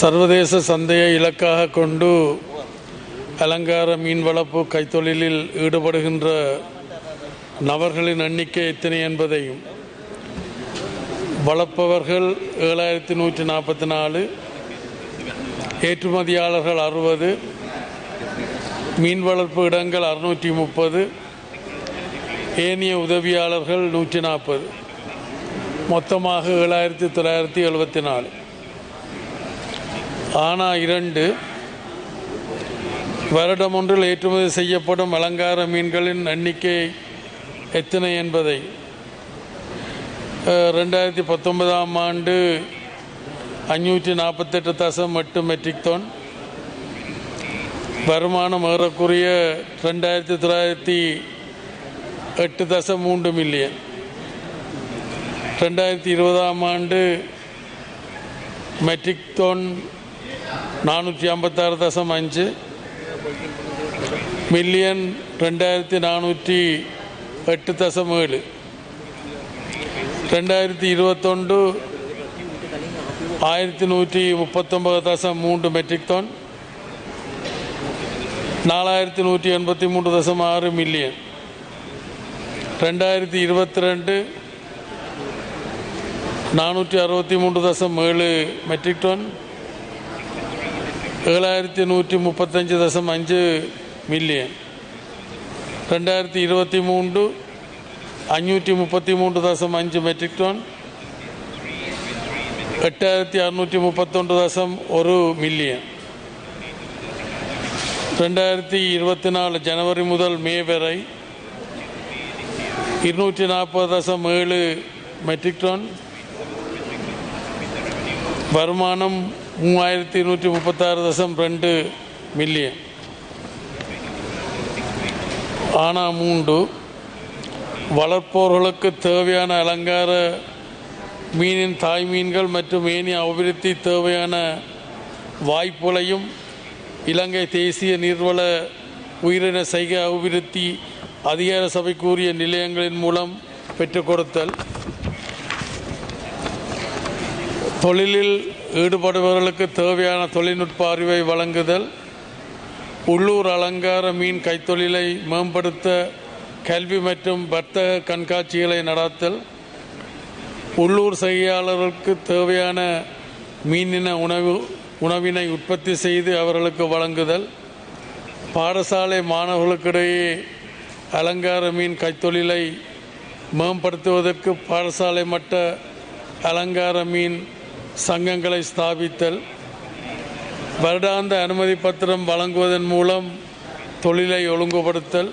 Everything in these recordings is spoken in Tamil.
சர்வதேச சந்தையை இலக்காக கொண்டு அலங்கார மீன் வளர்ப்பு கைத்தொழிலில் ஈடுபடுகின்ற நபர்களின் எண்ணிக்கை எத்தனை என்பதையும் வளர்ப்பவர்கள் ஏழாயிரத்தி நூற்றி நாற்பத்தி நாலு ஏற்றுமதியாளர்கள் அறுபது மீன் வளர்ப்பு இடங்கள் அறுநூற்றி முப்பது ஏனைய உதவியாளர்கள் நூற்றி நாற்பது. மொத்தமாக ஏழாயிரத்தி தொள்ளாயிரத்தி எழுபத்தி நாலு. ஆனா இரண்டு வருடம் ஒன்றில் ஏற்றுமதி செய்யப்படும் அலங்கார மீன்களின் எண்ணிக்கை எத்தனை என்பதை. ரெண்டாயிரத்தி பத்தொன்பதாம் ஆண்டு அஞ்சூற்றி நாற்பத்தெட்டு தசம் எட்டு மெட்ரிக் டன் வருமானம் ஏறக்குறைய ரெண்டாயிரத்தி தொள்ளாயிரத்தி எட்டு தசம் மூன்று மில்லியன் ரெண்டாயிரத்தி இருபதாம் ஆண்டு மெட்ரிக் டன் நானூற்றி ஐம்பத்தாறு தசம் அஞ்சு மில்லியன் ரெண்டாயிரத்தி நானூற்றி எட்டு தசம் ஏழு ரெண்டாயிரத்தி இருபத்தொன்று ஆயிரத்தி நூற்றி முப்பத்தொன்பது தசம் மூன்று மெட்ரிக் டன் நாலாயிரத்தி நூற்றி எண்பத்தி மூன்று தசம் ஆறு மில்லியன் ரெண்டாயிரத்தி இருபத்தி ரெண்டு நானூற்றி அறுபத்தி மூன்று தசம் ஏழு மெட்ரிக் டன் ஏழாயிரத்தி நூற்றி முப்பத்தஞ்சு தசம் அஞ்சு மில்லியன் ரெண்டாயிரத்தி இருபத்தி மூன்று அஞ்சூற்றி முப்பத்தி மூன்று தசம் அஞ்சு மெட்ரிக் டன் எட்டாயிரத்தி அறுநூற்றி முப்பத்தொன்று தசம் ஒரு மில்லியன் ரெண்டாயிரத்தி இருபத்தி நாலு ஜனவரி முதல் மே வரை இருநூற்றி நாற்பது தசம் ஏழு மெட்ரிக் டன் வருமானம் மூவாயிரத்தி நூற்றி முப்பத்தாறு தசம் ரெண்டு மில்லியன் ஆனா மூன்று வளர்ப்போர்களுக்கு தேவையான அலங்கார மீனின் தாய் மீன்கள் மற்றும் ஏனி அபிவிருத்தி தேவையான வாய்ப்புகளையும் இலங்கை தேசிய நீர்வள உயிரின சைக அபிவிருத்தி அதிகார சபைக்குரிய நிலையங்களின் மூலம் பெற்றுக் கொடுத்தல். தொழிலில் ஈடுபடுபவர்களுக்கு தேவையான தொழில்நுட்ப அறிவை வழங்குதல் உள்ளூர் அலங்கார மீன் கைத்தொழிலை மேம்படுத்த கல்வி மற்றும் வர்த்தக கண்காட்சிகளை நடத்தல் உள்ளூர் செய்கையாளர்களுக்கு தேவையான மீனின உணவு உணவினை உற்பத்தி செய்து அவர்களுக்கு வழங்குதல் பாடசாலை மாணவர்களுக்கிடையே அலங்கார மீன் கைத்தொழிலை மேம்படுத்துவதற்கு பாடசாலை மட்ட அலங்கார மீன் சங்கங்களை ஸ்தாபித்தல் வருடாந்த அனுமதி பத்திரம் வழங்குவதன் மூலம் தொழிலை ஒழுங்குபடுத்தல்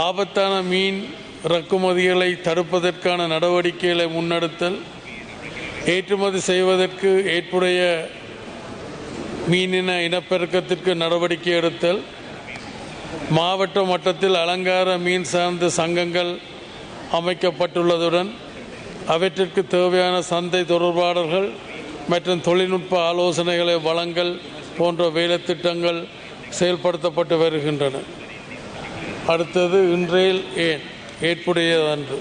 ஆபத்தான மீன் இறக்குமதிகளை தடுப்பதற்கான நடவடிக்கைகளை முன்னெடுத்தல் ஏற்றுமதி செய்வதற்கு ஏற்புடைய மீனின இனப்பெருக்கத்திற்கு நடவடிக்கை எடுத்தல் மாவட்ட மட்டத்தில் அலங்கார மீன் சார்ந்த சங்கங்கள் அமைக்கப்பட்டுள்ளதுடன் அவற்றிற்கு தேவையான சந்தை தொடர்பாளர்கள் மற்றும் தொழில்நுட்ப ஆலோசனைகளை வழங்கல் போன்ற வேலைத்திட்டங்கள் செயல்படுத்தப்பட்டு வருகின்றன. அடுத்தது இன்றையில் ஏன்? ஏற்புடையதன்று.